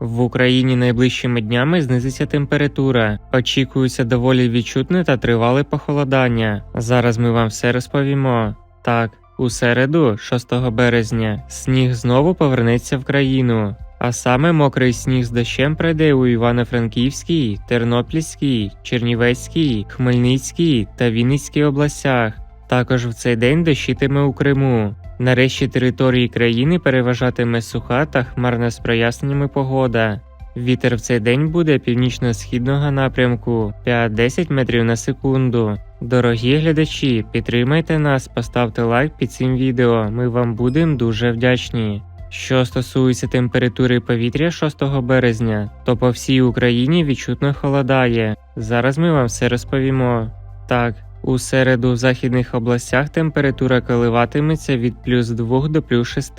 В Україні найближчими днями знизиться температура. Очікується доволі відчутне та тривале похолодання. Зараз ми вам все розповімо. Так, у середу, 6 березня, сніг знову повернеться в країну. А саме мокрий сніг з дощем пройде у Івано-Франківській, Тернопільській, Чернівецькій, Хмельницькій та Вінницькій областях. Також в цей день дощитиме у Криму. Нарешті території країни переважатиме суха та хмарна з проясненнями погода. Вітер в цей день буде північно-східного напрямку 5-10 метрів на секунду. Дорогі глядачі, підтримайте нас, поставте лайк під цим відео. Ми вам будемо дуже вдячні. Що стосується температури повітря 6 березня, то по всій Україні відчутно холодає. Зараз ми вам все розповімо. Так, у середу в західних областях температура коливатиметься від плюс 2 до плюс 6,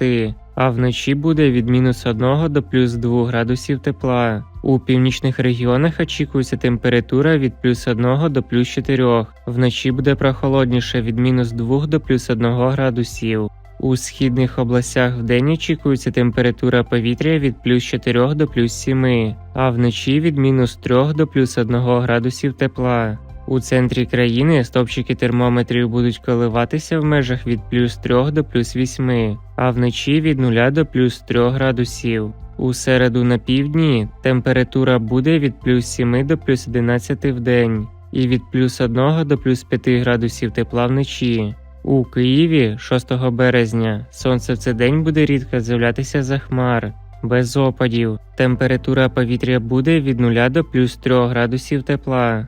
а вночі буде від мінус 1 до плюс 2 градусів тепла. У північних регіонах очікується температура від плюс 1 до плюс 4, вночі буде прохолодніше від мінус 2 до плюс 1 градусів. У східних областях вдень очікується температура повітря від плюс 4 до плюс 7, а вночі від мінус 3 до плюс 1 градусів тепла. У центрі країни стопчики термометрів будуть коливатися в межах від плюс 3 до плюс 8, а вночі від 0 до плюс 3 градусів. У середу на півдні температура буде від плюс 7 до плюс 11 в день і від плюс 1 до плюс 5 градусів тепла вночі. У Києві 6 березня сонце в цей день буде рідко з'являтися за хмар, без опадів. Температура повітря буде від 0 до плюс 3 градусів тепла.